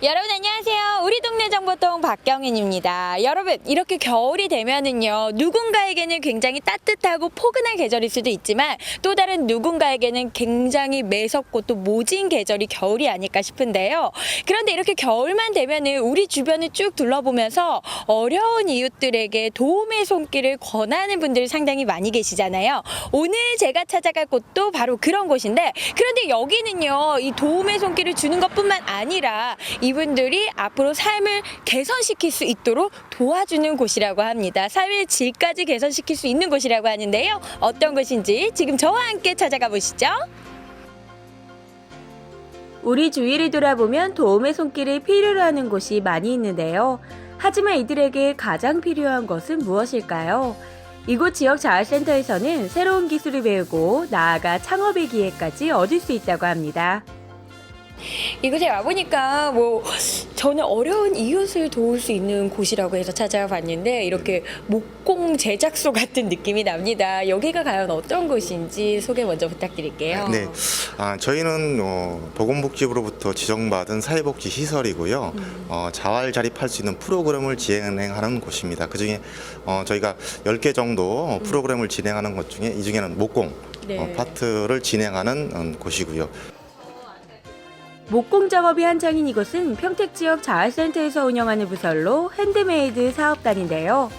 여러분 안녕하세요. 우리 동네 정보통 박경인입니다. 여러분 이렇게 겨울이 되면은요 누군가에게는 굉장히 따뜻하고 포근한 계절일 수도 있지만 또 다른 누군가에게는 굉장히 매섭고 또 모진 계절이 겨울이 아닐까 싶은데요. 그런데 이렇게 겨울만 되면은 우리 주변을 쭉 둘러보면서 어려운 이웃들에게 도움의 손길을 권하는 분들 상당히 많이 계시잖아요. 오늘 제가 찾아갈 곳도 바로 그런 곳인데 그런데 여기는요 이 도움의 손길을 주는 것뿐만 아니라 이분들이 앞으로 삶을 개선시킬 수 있도록 도와주는 곳이라고 합니다. 삶의 질까지 개선시킬 수 있는 곳이라고 하는데요. 어떤 곳인지 지금 저와 함께 찾아가 보시죠. 우리 주위를 돌아보면 도움의 손길을 필요로 하는 곳이 많이 있는데요. 하지만 이들에게 가장 필요한 것은 무엇일까요? 이곳 지역 자활센터에서는 새로운 기술을 배우고 나아가 창업의 기회까지 얻을 수 있다고 합니다. 이곳에 와보니까 뭐 저는 어려운 이웃을 도울 수 있는 곳이라고 해서 찾아봤는데 이렇게 목공 제작소 같은 느낌이 납니다. 여기가 과연 어떤 곳인지 소개 먼저 부탁드릴게요. 네, 아, 저희는 어, 보건복지부로부터 지정받은 사회복지 시설이고요. 어, 자활 자립할 수 있는 프로그램을 진행하는 곳입니다. 그 중에 어, 저희가 10개 정도 프로그램을 진행하는 것 중에 이 중에는 목공 네. 어, 파트를 진행하는 음, 곳이고요. 목공 작업이 한창인 이곳은 평택 지역 자활센터에서 운영하는 부설로 핸드메이드 사업단인데요.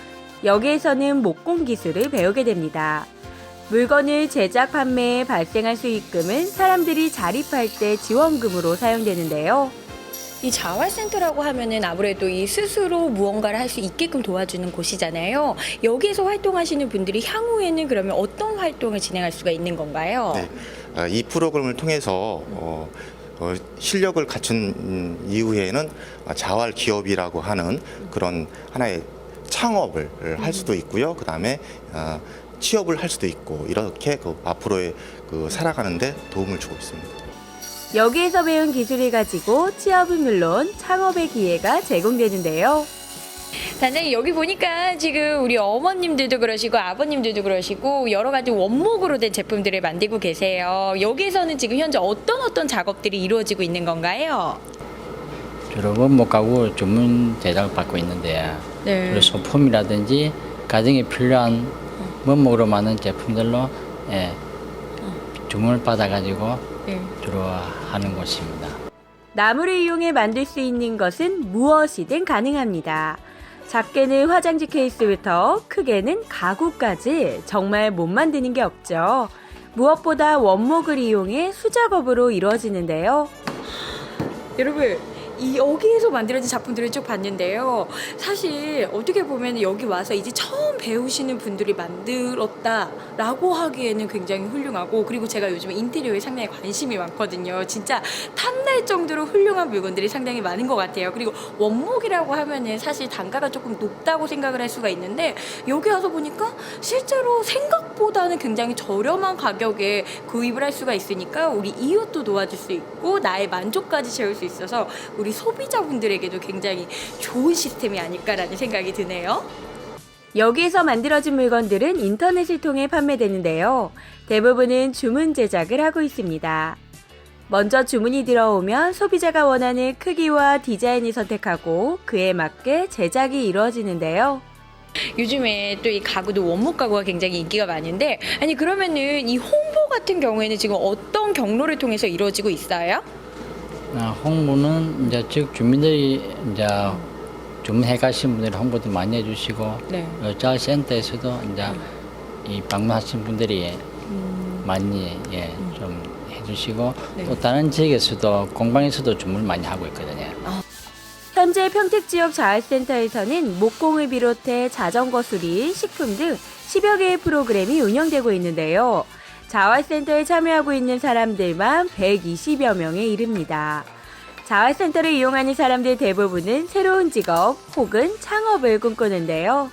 여기에서는 목공 기술을 배우게 됩니다. 물건을 제작 판매에 발생한 수익금은 사람들이 자립할 때 지원금으로 사용되는데요. 이 자활센터라고 하면은 아무래도 이 스스로 무언가를 할 수 있게끔 도와주는 곳이잖아요. 여기에서 활동하시는 분들이 향후에는 그러면 어떤 활동을 진행할 수가 있는 건가요? 네, 아, 이 프로그램을 통해서 어, 어, 실력을 갖춘 음, 이후에는 아, 자활 기업이라고 하는 그런 하나의 창업을 할 수도 있고요. 그 다음에 아, 취업을 할 수도 있고 이렇게 그 앞으로의 그 살아가는데 도움을 주고 있습니다. 여기에서 배운 기술을 가지고 취업은 물론 창업의 기회가 제공되는데요. 단장님 여기 보니까 지금 우리 어머님들도 그러시고 아버님들도 그러시고 여러 가지 원목으로 된 제품들을 만들고 계세요. 여기에서는 지금 현재 어떤 어떤 작업들이 이루어지고 있는 건가요? 주로 원목 가구 주문 제작을 받고 있는데 네. 그래서 소품이라든지 가정에 필요한 원목으로 만든 제품들로 예, 주문을 받아가지고 네. 주로 하는 곳입니다. 나무를 이용해 만들 수 있는 것은 무엇이든 가능합니다. 작게는 화장지 케이스부터 크게는 가구까지 정말 못 만드는 게 없죠. 무엇보다 원목을 이용해 수작업으로 이루어지는데요. 여러분 이 여기에서 만들어진 작품들을 쭉 봤는데요. 사실 어떻게 보면 여기 와서 이제 처음 배우시는 분들이 만들었다라고 하기에는 굉장히 훌륭하고 그리고 제가 요즘 인테리어에 상당히 관심이 많거든요. 진짜 탐날 정도로 훌륭한 물건들이 상당히 많은 것 같아요. 그리고 원목이라고 하면은 사실 단가가 조금 높다고 생각을 할 수가 있는데 여기 와서 보니까 실제로 생각보다는 굉장히 저렴한 가격에 구입을 할 수가 있으니까 우리 이웃도 도와줄 수 있고 나의 만족까지 채울 수 있어서 우리 소비자분들에게도 굉장히 좋은 시스템이 아닐까라는 생각이 드네요. 여기에서 만들어진 물건들은 인터넷을 통해 판매되는데요. 대부분은 주문 제작을 하고 있습니다. 먼저 주문이 들어오면 소비자가 원하는 크기와 디자인을 선택하고 그에 맞게 제작이 이루어지는데요. 요즘에 또 이 가구도 원목 가구가 굉장히 인기가 많은데 아니 그러면은 이 홍보 같은 경우에는 지금 어떤 경로를 통해서 이루어지고 있어요? 아, 홍보는 이제 지역 주민들이 이제 주문해 가신 분들이 홍보도 많이 해주시고 네. 저 센터에서도 이제 이 방문하신 분들이 많이 예, 좀 해주시고 네. 또 다른 지역에서도 공방에서도 주문을 많이 하고 있거든요. 현재 평택 지역 자활센터에서는 목공을 비롯해 자전거 수리, 식품 등 10여 개의 프로그램이 운영되고 있는데요. 자활센터에 참여하고 있는 사람들만 120여 명에 이릅니다. 자활센터를 이용하는 사람들 대부분은 새로운 직업 혹은 창업을 꿈꾸는데요.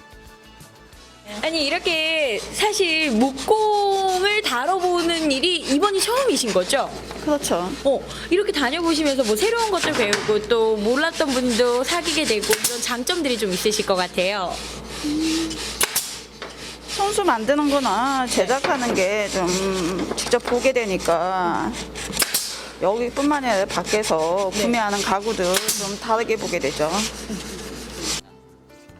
아니 이렇게 사실 목공을 다뤄보는 일이 이번이 처음이신 거죠? 그렇죠. 어 이렇게 다녀보시면서 뭐 새로운 것도 배우고 또 몰랐던 분도 사귀게 되고 이런 장점들이 좀 있으실 것 같아요. 손수 만드는 거나 제작하는 게 좀 직접 보게 되니까 여기뿐만이 아니라 밖에서 구매하는 가구들 좀 다르게 보게 되죠.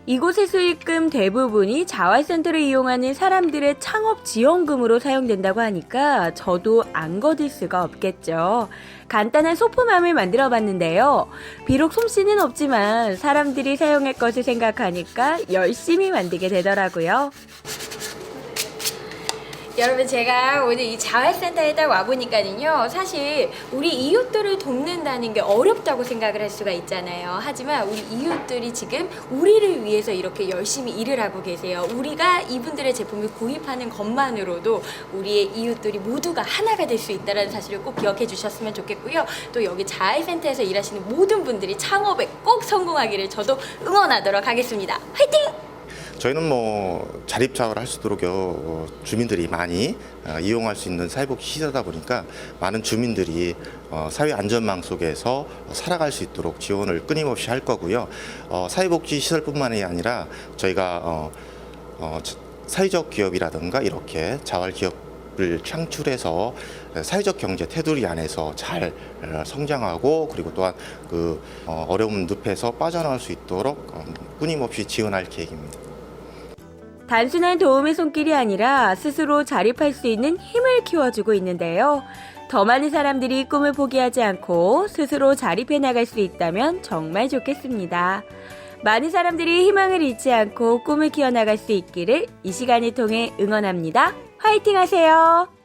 이곳의 수익금 대부분이 자활센터를 이용하는 사람들의 창업 지원금으로 사용된다고 하니까 저도 안 거둘 수가 없겠죠. 간단한 소품함을 만들어 봤는데요. 비록 솜씨는 없지만 사람들이 사용할 것을 생각하니까 열심히 만들게 되더라고요. 여러분 제가 오늘 이 자활센터에 딱 와보니까는요 사실 우리 이웃들을 돕는다는 게 어렵다고 생각을 할 수가 있잖아요. 하지만 우리 이웃들이 지금 우리를 위해서 이렇게 열심히 일을 하고 계세요. 우리가 이분들의 제품을 구입하는 것만으로도 우리의 이웃들이 모두가 하나가 될 수 있다는 사실을 꼭 기억해 주셨으면 좋겠고요. 또 여기 자활센터에서 일하시는 모든 분들이 창업에 꼭 성공하기를 저도 응원하도록 하겠습니다. 화이팅! 저희는 뭐 자립자활 할수 있도록 어, 주민들이 많이 어, 이용할 수 있는 사회복지 시설이다 보니까 많은 주민들이 어, 사회 안전망 속에서 살아갈 수 있도록 지원을 끊임없이 할 거고요. 어, 사회복지 시설뿐만이 아니라 저희가 사회적 기업이라든가 이렇게 자활 기업 을 창출해서 사회적 경제 테두리 안에서 잘 어, 성장하고 그리고 또한 그 어, 어려운 늪에서 빠져나올 수 있도록 어, 끊임없이 지원할 계획입니다. 단순한 도움의 손길이 아니라 스스로 자립할 수 있는 힘을 키워주고 있는데요. 더 많은 사람들이 꿈을 포기하지 않고 스스로 자립해 나갈 수 있다면 정말 좋겠습니다. 많은 사람들이 희망을 잃지 않고 꿈을 키워나갈 수 있기를 이 시간을 통해 응원합니다. 화이팅 하세요!